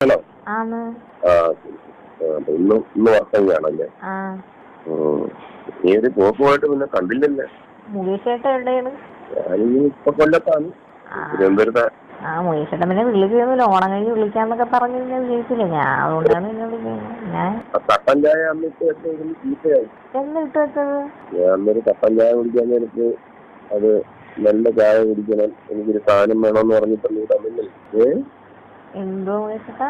Hello. ആന്ന് ആ ശരി ശരി. ആ, ഇന്ന് ഇന്ന് വർത്തങ്ങയാണല്ലേ ആ. ഏത് പോക്കുമായിട്ട് പിന്നെ കണ്ടില്ലല്ലേ? ഇപ്പൊ കൊല്ലത്താണ്. ആ. തിരുവനന്തപുരത്ത്. ആ മുകേഷ് ചേട്ടൻ പിന്നെ വിളിക്കുന്നില്ല ഓണം കഴിഞ്ഞ് വിളിക്കാന്നൊക്കെ പറഞ്ഞു പിന്നെ വിളിച്ചില്ല ഞാൻ അതുകൊണ്ടാണ് പിന്നെ വിളിക്കുന്നത്. ഞാൻ കട്ടൻ ചായ അന്നിട്ട് വെച്ചിരുന്ന് ചീത്തയായി. എന്ന് വെച്ചത്? ഞാൻ അന്നൊരു കട്ടൻ ചായ കുടിക്കാൻ എനിക്ക് അത് നല്ല ചായ കുടിക്കണം എനിക്കൊരു സാധനം വേണമെന്ന് പറഞ്ഞിട്ട് നീ തന്നില്ലേ. ഏ? എന്തോ ചേട്ടാ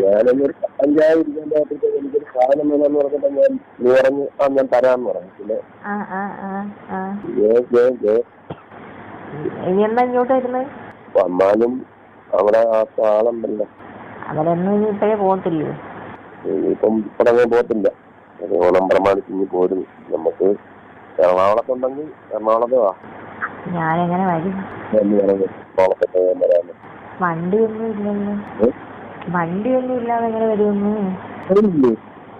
ഞാനൊന്നൊരു കട്ടൻ ചായ കുടിക്കാൻ നേരത്തെ എനിക്കൊരു സാധനം വേണമെന്ന് പറഞ്ഞിട്ട് ഞാൻ നീ പറഞ്ഞു ആ ഞാൻ തരാന്ന് പറഞ്ഞു. പിന്നെ ഇനി എന്നാ ഇങ്ങോട്ട് വരുന്നത് വന്നാലും അവിടെ ആ ആളുണ്ടല്ലോ. അവരൊന്നും ഇനി ഇപ്പഴേ പോകത്തില്ലേ ഇനിയിപ്പം ഇപ്പഴങ്ങ് പോകത്തില്ല. ഓണം പ്രമാണിച്ച് ഇനി പോരും. നമുക്ക് എറണാകുളത്തുണ്ടെങ്കിൽ എറണാകുളത്ത് വാ. ഞാനെങ്ങനെ വരും? ഞാൻ വരാമെന്ന്. വണ്ടിയൊന്നും ഇല്ലെന്ന്? വണ്ടിയൊന്നും ഇല്ലാതെ എങ്ങനെ വരുമെന്ന് വരുന്നില്ലേ?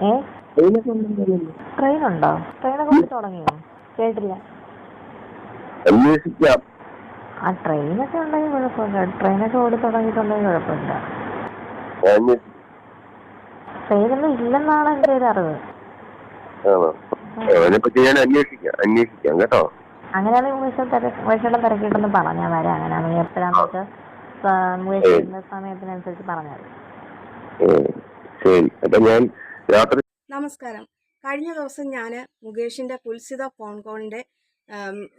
ഏ? ട്രെയിനൊക്കെ ഉണ്ടെങ്കിൽ ട്രെയിനുണ്ടോ? ട്രെയിനൊക്കെ ഓടി തുടങ്ങിയോ? കേട്ടില്ല. ആ ട്രെയിനൊക്കെ ഉണ്ടെങ്കിൽ കുഴപ്പമില്ല. ട്രെയിനൊക്കെ ഓടി തുടങ്ങിയിട്ടുണ്ടെങ്കിൽ കുഴപ്പമില്ല. ട്രെയിനൊന്നും ഇല്ലെന്നാണ് എന്റെ ഒരു അറിവ്. ആണോ? അതിനെപ്പറ്റി ഞാൻ അന്വേഷിക്കാം. അന്വേഷിക്കാം കേട്ടോ. അങ്ങനെയാണെങ്കിൽ മുകേഷ് തിരക്കിട്ടൊന്ന് പറഞ്ഞാ വരാം. അങ്ങനെയാണെങ്കിൽ എപ്പോഴാന്ന് വെച്ചാൽ സമയത്തിനനുസരിച്ച് പറഞ്ഞാൽ. ശരി. അപ്പൊ ഞാൻ രാത്രി നമസ്കാരം. കഴിഞ്ഞ ദിവസം ഞാൻ മുകേഷിന്റെ കുൽസിത ഫോൺ കോളിന്റെ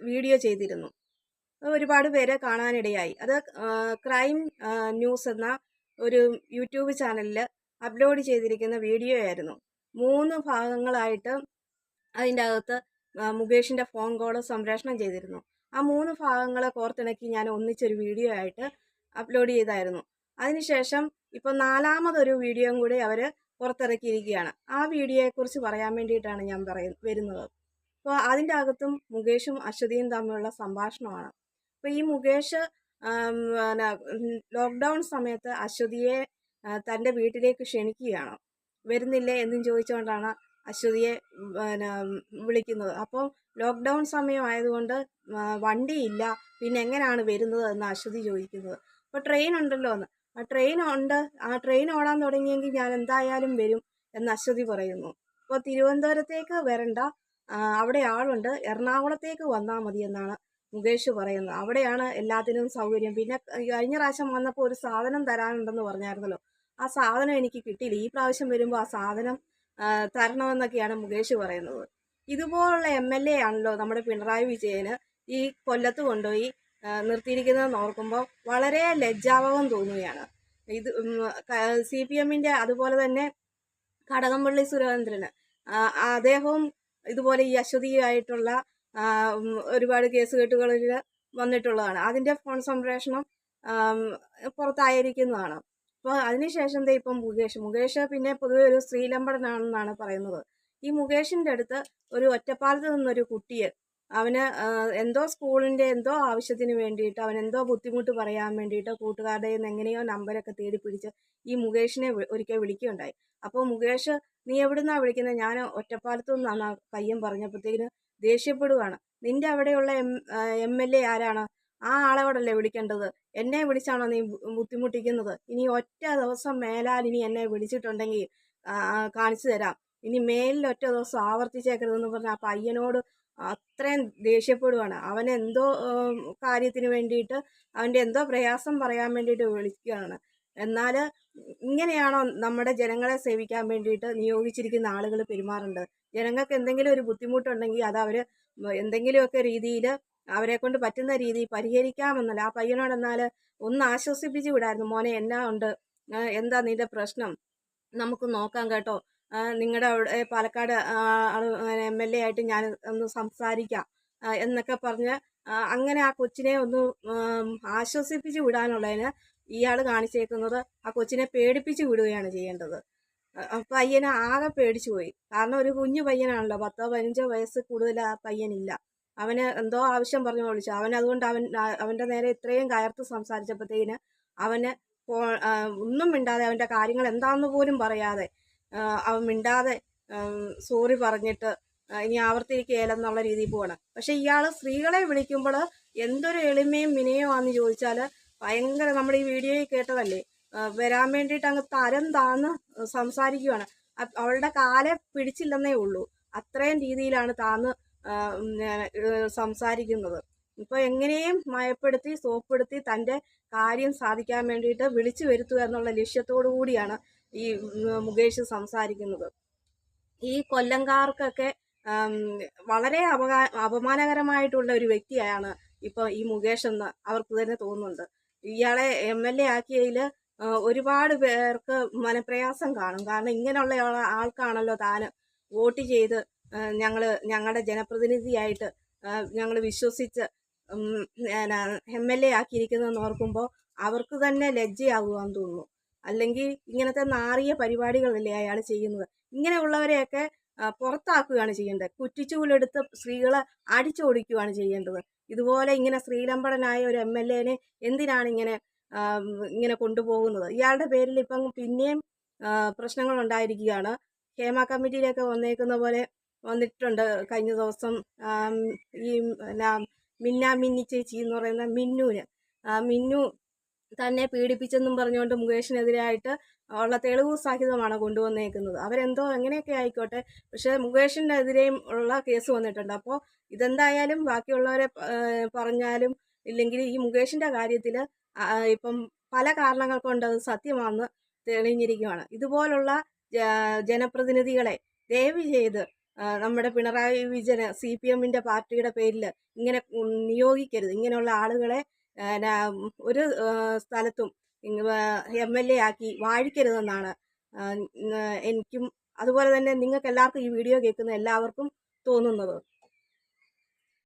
വീഡിയോ ചെയ്തിരുന്നു. അത് ഒരുപാട് പേരെ കാണാനിടയായി. അത് ക്രൈം ന്യൂസ് എന്ന ഒരു യൂട്യൂബ് ചാനലിൽ അപ്ലോഡ് ചെയ്തിരിക്കുന്ന വീഡിയോ ആയിരുന്നു. മൂന്ന് ഭാഗങ്ങളായിട്ട് അതിന്റെ അകത്ത് മുകേഷിന്റെ ഫോൺ കോൾ സംപ്രേഷണം ചെയ്തിരുന്നു. ആ മൂന്ന് ഭാഗങ്ങളെ കോർത്തിണക്കി ഞാൻ ഒന്നിച്ചൊരു വീഡിയോ ആയിട്ട് അപ്ലോഡ് ചെയ്തായിരുന്നു. അതിനുശേഷം ഇപ്പോൾ നാലാമതൊരു വീഡിയോയും കൂടി അവർ പുറത്തിറക്കിയിരിക്കുകയാണ്. ആ വീഡിയോയെക്കുറിച്ച് പറയാൻ വേണ്ടിയിട്ടാണ് ഞാൻ പറയ വരുന്നത്. അപ്പോൾ അതിന്റെ അകത്തും മുകേഷും അശ്വതിയും തമ്മിലുള്ള സംഭാഷണമാണ്. അപ്പോൾ ഈ മുകേഷ് ലോക്ക്ഡൗൺ സമയത്ത് അശ്വതിയെ തന്റെ വീട്ടിലേക്ക് ക്ഷണിക്കുകയാണ്. വരുന്നില്ലേ എന്നും ചോദിച്ചുകൊണ്ടാണ് അശ്വതിയെ പിന്നെ വിളിക്കുന്നത്. അപ്പോൾ ലോക്ക്ഡൗൺ സമയമായതുകൊണ്ട് വണ്ടിയില്ല. പിന്നെ എങ്ങനെയാണ് വരുന്നത് എന്ന് അശ്വതി ചോദിക്കുന്നത്. അപ്പോൾ ട്രെയിൻ ഉണ്ടല്ലോ എന്ന്. ആ ട്രെയിൻ ഉണ്ട് ആ ട്രെയിൻ ഓടാൻ തുടങ്ങിയെങ്കിൽ ഞാൻ എന്തായാലും വരും എന്ന് അശ്വതി പറയുന്നു. അപ്പോൾ തിരുവനന്തപുരത്തേക്ക് വരണ്ട. അവിടെ ആളുണ്ട്. എറണാകുളത്തേക്ക് വന്നാൽ മതി എന്നാണ് മുകേഷ് പറയുന്നത്. അവിടെയാണ് എല്ലാത്തിനും സൗകര്യം. പിന്നെ കഴിഞ്ഞ പ്രാവശ്യം വന്നപ്പോൾ ഒരു സാധനം തരാനുണ്ടെന്ന് പറഞ്ഞായിരുന്നല്ലോ. ആ സാധനം എനിക്ക് കിട്ടിയില്ല. ഈ പ്രാവശ്യം വരുമ്പോൾ ആ സാധനം തരണമെന്നൊക്കെയാണ് മുകേഷ് പറയുന്നത്. ഇതുപോലുള്ള എം എൽ എ ആണല്ലോ നമ്മുടെ പിണറായി വിജയന് ഈ കൊല്ലത്ത് കൊണ്ടുപോയി നിർത്തിയിരിക്കുന്നതെന്ന് ഓർക്കുമ്പോൾ വളരെ ലജ്ജാവകം തോന്നുകയാണ്. ഇത് സി പി എമ്മിന്റെ അതുപോലെ തന്നെ കടകംപള്ളി സുരേന്ദ്രന് അദ്ദേഹവും ഇതുപോലെ ഈ അശ്വതിയായിട്ടുള്ള ഒരുപാട് കേസ് കെട്ടുകളിൽ വന്നിട്ടുള്ളതാണ്. അതിന്റെ ഫോൺ സംപ്രേഷണം പുറത്തായിരിക്കുന്നതാണ്. അപ്പോൾ അതിനുശേഷം ദേ ഇപ്പം മുകേഷ്. മുകേഷ് പിന്നെ പൊതുവെ ഒരു സ്ത്രീലമ്പടനാണെന്നാണ് പറയുന്നത്. ഈ മുകേഷിന്റെ അടുത്ത് ഒരു ഒറ്റപ്പാലത്ത് നിന്നൊരു കുട്ടിയെ അവന് എന്തോ സ്കൂളിന്റെ എന്തോ ആവശ്യത്തിന് വേണ്ടിയിട്ട് അവൻ എന്തോ ബുദ്ധിമുട്ട് പറയാൻ വേണ്ടിയിട്ട് കൂട്ടുകാരുടെ നിന്ന് എങ്ങനെയോ നമ്പരൊക്കെ തേടി പിടിച്ച് ഈ മുകേഷിനെ ഒരിക്കൽ വിളിക്കുകയുണ്ടായി. അപ്പോൾ മുകേഷ് നീ എവിടുന്നാ വിളിക്കുന്നത് ഞാൻ ഒറ്റപ്പാലത്തു നിന്നാണ് ആ പയ്യൻ പറഞ്ഞപ്പോഴത്തേക്കിന് ദേഷ്യപ്പെടുകയാണ് നിന്റെ അവിടെയുള്ള എം എം എൽ എ ആരാണ്? ആ ആളോടല്ലേ വിളിക്കേണ്ടത്? എന്നെ വിളിച്ചാണോ നീ ബുദ്ധിമുട്ടിക്കുന്നത്? ഇനി ഒറ്റ ദിവസം മേലാൽ ഇനി എന്നെ വിളിച്ചിട്ടുണ്ടെങ്കിൽ കാണിച്ചു തരാം. ഇനി മേലിൽ ഒറ്റ ദിവസം ആവർത്തിച്ചേക്കരുതെന്ന് പറഞ്ഞ ആ പയ്യനോട് അത്രയും ദേഷ്യപ്പെടുവാണ്. അവൻ എന്തോ കാര്യത്തിന് വേണ്ടിയിട്ട് അവന്റെ എന്തോ പ്രയാസം പറയാൻ വേണ്ടിയിട്ട് വിളിക്കുകയാണ്. എന്നാൽ ഇങ്ങനെയാണോ നമ്മുടെ ജനങ്ങളെ സേവിക്കാൻ വേണ്ടിയിട്ട് നിയോഗിച്ചിരിക്കുന്ന ആളുകൾ പെരുമാറേണ്ടത്? ജനങ്ങൾക്ക് എന്തെങ്കിലും ഒരു ബുദ്ധിമുട്ടുണ്ടെങ്കിൽ അത് അവർ എന്തെങ്കിലുമൊക്കെ രീതിയിൽ അവരെ കൊണ്ട് പറ്റുന്ന രീതിയിൽ പരിഹരിക്കാമെന്നല്ല. ആ പയ്യനോട് എന്നാൽ ഒന്ന് ആശ്വസിപ്പിച്ച് വിടായിരുന്നു. മോനെ എന്നാ ഉണ്ട്? എന്താ നിന്റെ പ്രശ്നം? നമുക്ക് നോക്കാം കേട്ടോ. നിങ്ങളുടെ അവിടെ പാലക്കാട് എം എൽ എ ആയിട്ട് ഞാൻ ഒന്ന് സംസാരിക്കാം. എന്നൊക്കെ പറഞ്ഞ് അങ്ങനെ ആ കൊച്ചിനെ ഒന്ന് ആശ്വസിപ്പിച്ച് വിടാനുള്ളതിന് ഇയാൾ കാണിച്ചേക്കുന്നത് ആ കൊച്ചിനെ പേടിപ്പിച്ച് വിടുകയാണ് ചെയ്യേണ്ടത്. പയ്യനെ ആകെ പേടിച്ചു പോയി. കാരണം ഒരു കുഞ്ഞു പയ്യനാണല്ലോ. പത്തോ പതിനഞ്ചോ വയസ്സ് കൂടുതൽ ആ പയ്യനില്ല. അവന് എന്തോ ആവശ്യം പറഞ്ഞു വിളിച്ചു. അവൻ അതുകൊണ്ട് അവൻ അവന്റെ നേരെ ഇത്രയും കയർത്ത് സംസാരിച്ചപ്പോഴത്തേക്കിന് അവന് ഒന്നും മിണ്ടാതെ അവന്റെ കാര്യങ്ങൾ എന്താണെന്ന് പോലും പറയാതെ അവൻ മിണ്ടാതെ സോറി പറഞ്ഞിട്ട് ഇനി ആവർത്തിക്കുകയില്ലെന്നുള്ള രീതിയിൽ പോവാണ്. പക്ഷെ ഇയാൾ സ്ത്രീകളെ വിളിക്കുമ്പോൾ എന്തൊരു എളിമയും വിനയമാണെന്ന് ചോദിച്ചാൽ ഭയങ്കര നമ്മൾ ഈ വീഡിയോയിൽ കേട്ടതല്ലേ? വരാൻ വേണ്ടിയിട്ട് അങ്ങ് തരം താന്ന് സംസാരിക്കുകയാണ് അവളുടെ കാലെ പിടിച്ചില്ലെന്നേ ഉള്ളൂ. അത്രയും രീതിയിലാണ് താന്ന് സംസാരിക്കുന്നത്. ഇപ്പൊ എങ്ങനെയും മയപ്പെടുത്തി സോപ്പെടുത്തി തന്റെ കാര്യം സാധിക്കാൻ വേണ്ടിയിട്ട് വിളിച്ചു വരുത്തുക എന്നുള്ള ലക്ഷ്യത്തോടു കൂടിയാണ് ഈ മുകേഷ് സംസാരിക്കുന്നത്. ഈ കൊല്ലങ്കാർക്കൊക്കെ വളരെ അപകാ അപമാനകരമായിട്ടുള്ള ഒരു വ്യക്തിയാണ് ഇപ്പൊ ഈ മുകേഷ് എന്ന് അവർക്ക് തന്നെ തോന്നുന്നുണ്ട്. ഇയാളെ എം എൽ എ ആക്കിയതിൽ ഒരുപാട് പേർക്ക് മനപ്രയാസം കാണും. കാരണം ഇങ്ങനെയുള്ള ആൾക്കാണല്ലോ താന് വോട്ട് ചെയ്ത് ഞങ്ങൾ ഞങ്ങളുടെ ജനപ്രതിനിധിയായിട്ട് ഞങ്ങൾ വിശ്വസിച്ച് എം എൽ എ ആക്കിയിരിക്കുന്നതെന്ന് ഓർക്കുമ്പോൾ അവർക്ക് തന്നെ ലജ്ജയാകുവാന്ന് തോന്നുന്നു. അല്ലെങ്കിൽ ഇങ്ങനത്തെ നാറിയ പരിപാടികളല്ലേ അയാൾ ചെയ്യുന്നത്. ഇങ്ങനെയുള്ളവരെയൊക്കെ പുറത്താക്കുകയാണ് ചെയ്യേണ്ടത്. കുറ്റിച്ചൂലെടുത്ത് സ്ത്രീകളെ അടിച്ചോടിക്കുകയാണ് ചെയ്യേണ്ടത്. ഇതുപോലെ ഇങ്ങനെ ശ്രീലമ്പടനായ ഒരു എം എൽ എനെ എന്തിനാണ് ഇങ്ങനെ ഇങ്ങനെ കൊണ്ടുപോകുന്നത്? ഇയാളുടെ പേരിൽ ഇപ്പം പിന്നെയും പ്രശ്നങ്ങൾ ഉണ്ടായിരിക്കുകയാണ് ഹേമ കമ്മിറ്റിയിലൊക്കെ വന്നേക്കുന്ന പോലെ വന്നിട്ടുണ്ട് കഴിഞ്ഞ ദിവസം ഈ മിന്നാ മിന്ന ചേച്ചി എന്ന് പറയുന്ന മിന്നുവിന് മിന്നു തന്നെ പീഡിപ്പിച്ചെന്നും പറഞ്ഞുകൊണ്ട് മുകേഷിനെതിരായിട്ട് ഉള്ള തെളിവ് സഹിതമാണ് കൊണ്ടുവന്നേക്കുന്നത്. അവരെന്തോ എങ്ങനെയൊക്കെ ആയിക്കോട്ടെ പക്ഷെ മുകേഷിനെതിരെയും ഉള്ള കേസ് വന്നിട്ടുണ്ട്. അപ്പോൾ ഇതെന്തായാലും ബാക്കിയുള്ളവരെ പറഞ്ഞാലും ഇല്ലെങ്കിൽ ഈ മുകേഷിന്റെ കാര്യത്തിൽ ഇപ്പം പല കാരണങ്ങൾ കൊണ്ട് അത് സത്യമാണെന്ന് തെളിഞ്ഞിരിക്കുകയാണ് ഇതുപോലുള്ള ജനപ്രതിനിധികളെ ദയവ് ചെയ്ത് നമ്മുടെ പിണറായി വിജയന് സി പി എമ്മിന്റെ പാർട്ടിയുടെ പേരിൽ ഇങ്ങനെ നിയോഗിക്കരുത്. ഇങ്ങനെയുള്ള ആളുകളെ ഒരു സ്ഥലത്തും എം എൽ എ ആക്കി വാഴിക്കരുതെന്നാണ്. എനിക്കും അതുപോലെ തന്നെ നിങ്ങൾക്ക് എല്ലാവർക്കും ഈ വീഡിയോ കേൾക്കുന്ന എല്ലാവർക്കും തോന്നുന്നത്.